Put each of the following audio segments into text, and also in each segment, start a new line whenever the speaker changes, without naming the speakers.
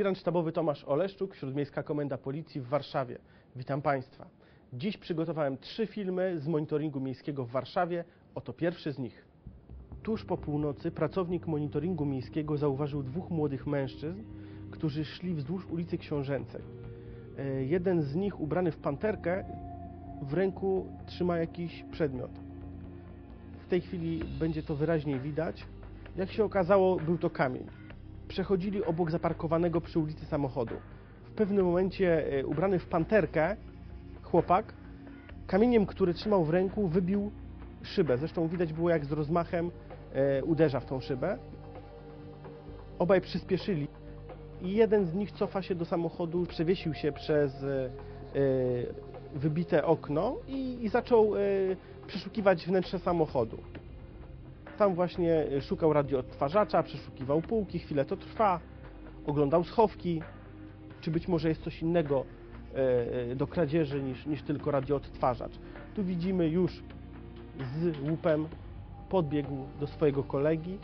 Aspirant sztabowy Tomasz Oleszczuk, Śródmiejska Komenda Policji w Warszawie. Witam Państwa. Dziś przygotowałem trzy filmy z monitoringu miejskiego w Warszawie. Oto pierwszy z nich. Tuż po północy pracownik monitoringu miejskiego zauważył dwóch młodych mężczyzn, którzy szli wzdłuż ulicy Książęcej. E, Jeden z nich, ubrany w panterkę, w ręku trzyma jakiś przedmiot. W tej chwili będzie to wyraźniej widać. Jak się okazało, był to kamień. Przechodzili obok zaparkowanego przy ulicy samochodu. W pewnym momencie, e, ubrany w panterkę, chłopak kamieniem, który trzymał w ręku, wybił szybę. Zresztą widać było, jak z rozmachem e, uderza w tą szybę. Obaj przyspieszyli i jeden z nich cofa się do samochodu, przewiesił się przez e, wybite okno i, i zaczął przeszukiwać wnętrze samochodu. Tam właśnie e, szukał radioodtwarzacza, przeszukiwał półki, chwilę to trwa, oglądał schowki, czy być może jest coś innego e, e, do kradzieży niż, niż tylko radioodtwarzacz. Tu widzimy już z łupem podbiegł do swojego kolegi.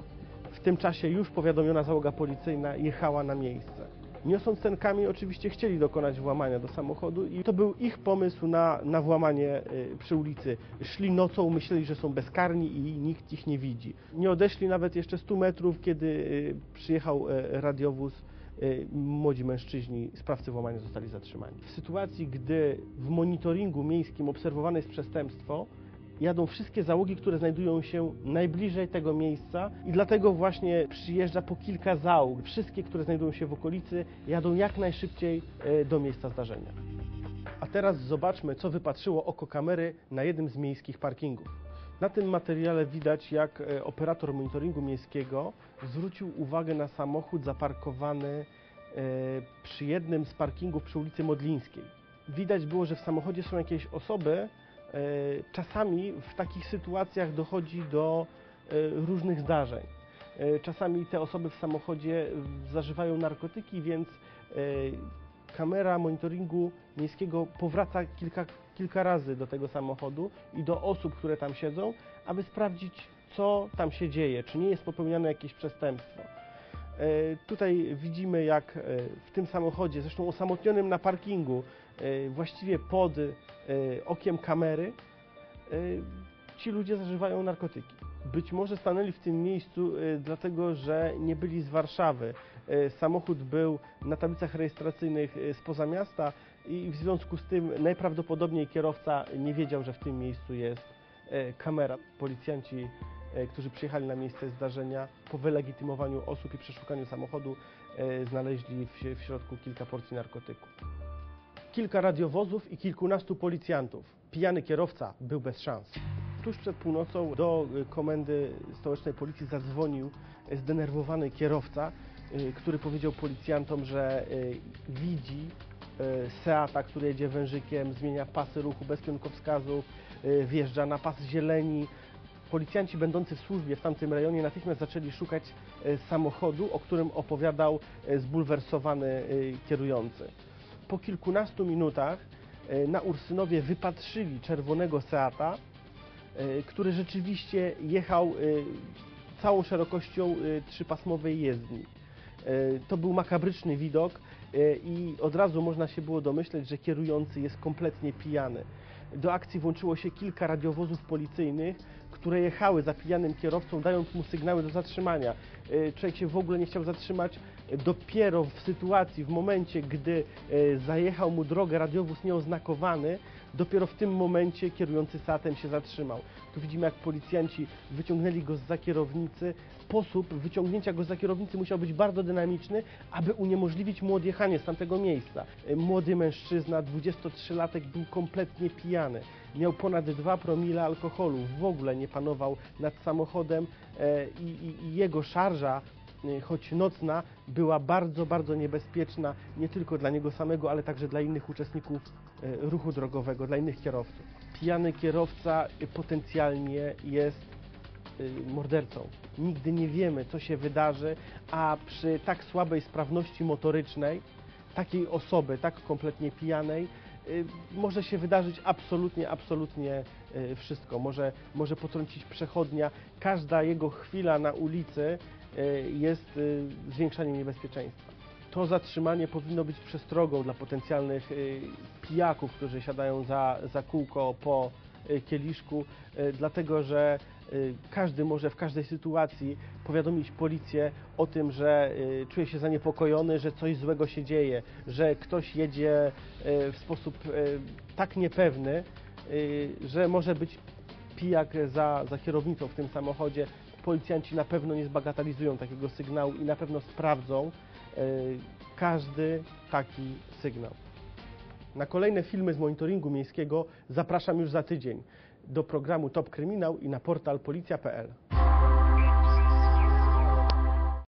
W tym czasie już powiadomiona załoga policyjna jechała na miejsce. Niosąc ten kamień, oczywiście chcieli dokonać włamania do samochodu i to był ich pomysł na, na włamanie y, przy ulicy. Szli nocą, myśleli, że są bezkarni i nikt ich nie widzi. Nie odeszli nawet jeszcze 100 metrów, kiedy y, przyjechał y, radiowóz y, młodzi mężczyźni, sprawcy włamania zostali zatrzymani. W sytuacji, gdy w monitoringu miejskim obserwowane jest przestępstwo, jadą wszystkie załogi, które znajdują się najbliżej tego miejsca i dlatego właśnie przyjeżdża po kilka załóg. Wszystkie, które znajdują się w okolicy, jadą jak najszybciej e, do miejsca zdarzenia. A teraz zobaczmy, co wypatrzyło oko kamery na jednym z miejskich parkingów. Na tym materiale widać, jak e, operator monitoringu miejskiego zwrócił uwagę na samochód zaparkowany e, przy jednym z parkingów przy ulicy Modlińskiej. Widać było, że w samochodzie są jakieś osoby. E, Czasami w takich sytuacjach dochodzi do e, różnych zdarzeń. E, Czasami te osoby w samochodzie zażywają narkotyki, więc kamera monitoringu miejskiego powraca kilka, kilka razy do tego samochodu i do osób, które tam siedzą, aby sprawdzić, co tam się dzieje, czy nie jest popełniane jakieś przestępstwo. E, Tutaj widzimy, jak e, w tym samochodzie, zresztą osamotnionym na parkingu, e, właściwie pod okiem kamery, ci ludzie zażywają narkotyki. Być może stanęli w tym miejscu dlatego, że nie byli z Warszawy. Samochód był na tablicach rejestracyjnych spoza miasta i w związku z tym najprawdopodobniej kierowca nie wiedział, że w tym miejscu jest kamera. Policjanci, którzy przyjechali na miejsce zdarzenia, po wylegitymowaniu osób i przeszukaniu samochodu e, znaleźli w, środku kilka porcji narkotyków. Kilka radiowozów i kilkunastu policjantów. Pijany kierowca był bez szans. Tuż przed północą do y, komendy stołecznej policji zadzwonił zdenerwowany kierowca, który powiedział policjantom, że widzi Seata, który jedzie wężykiem, zmienia pasy ruchu bez kierunkowskazów, wjeżdża na pas zieleni. Policjanci będący w służbie w tamtym rejonie natychmiast zaczęli szukać y, samochodu, o którym opowiadał y, zbulwersowany y, kierujący. Po kilkunastu minutach na Ursynowie wypatrzyli czerwonego Seata, który rzeczywiście jechał całą szerokością trzypasmowej jezdni. To był makabryczny widok i od razu można się było domyśleć, że kierujący jest kompletnie pijany. Do akcji włączyło się kilka radiowozów policyjnych, które jechały za pijanym kierowcą, dając mu sygnały do zatrzymania. Y, Człowiek się w ogóle nie chciał zatrzymać. Dopiero w sytuacji, w momencie, gdy y, zajechał mu drogę radiowóz nieoznakowany, dopiero w tym momencie kierujący Seatem się zatrzymał. Tu widzimy, jak policjanci wyciągnęli go z kierownicy. Sposób wyciągnięcia go z kierownicy musiał być bardzo dynamiczny, aby uniemożliwić mu odjechanie z tamtego miejsca. Y, Młody mężczyzna, 23-latek, był kompletnie pijany. Miał ponad 2 promile alkoholu, w ogóle nie panował nad samochodem e, i, i, i jego szarża choć nocna, była bardzo, bardzo niebezpieczna nie tylko dla niego samego, ale także dla innych uczestników y, ruchu drogowego, dla innych kierowców. Pijany kierowca y, potencjalnie jest y, mordercą. Nigdy nie wiemy, co się wydarzy, a przy tak słabej sprawności motorycznej takiej osoby, tak kompletnie pijanej, y, może się wydarzyć absolutnie, absolutnie y, wszystko. Może, może potrącić przechodnia. Każda jego chwila na ulicy y, jest y, zwiększaniem niebezpieczeństwa. to zatrzymanie powinno być przestrogą dla potencjalnych y, pijaków, którzy siadają za, za kółko po y, kieliszku, y, dlatego że y, każdy może w każdej sytuacji powiadomić policję o tym, że czuje się zaniepokojony, że coś złego się dzieje, że ktoś jedzie w sposób tak niepewny, że może być pijak za, za kierownicą w tym samochodzie. Policjanci na pewno nie zbagatelizują takiego sygnału i na pewno sprawdzą każdy taki sygnał. Na kolejne filmy z monitoringu miejskiego zapraszam już za tydzień do programu Top Kryminał i na portal policja.pl.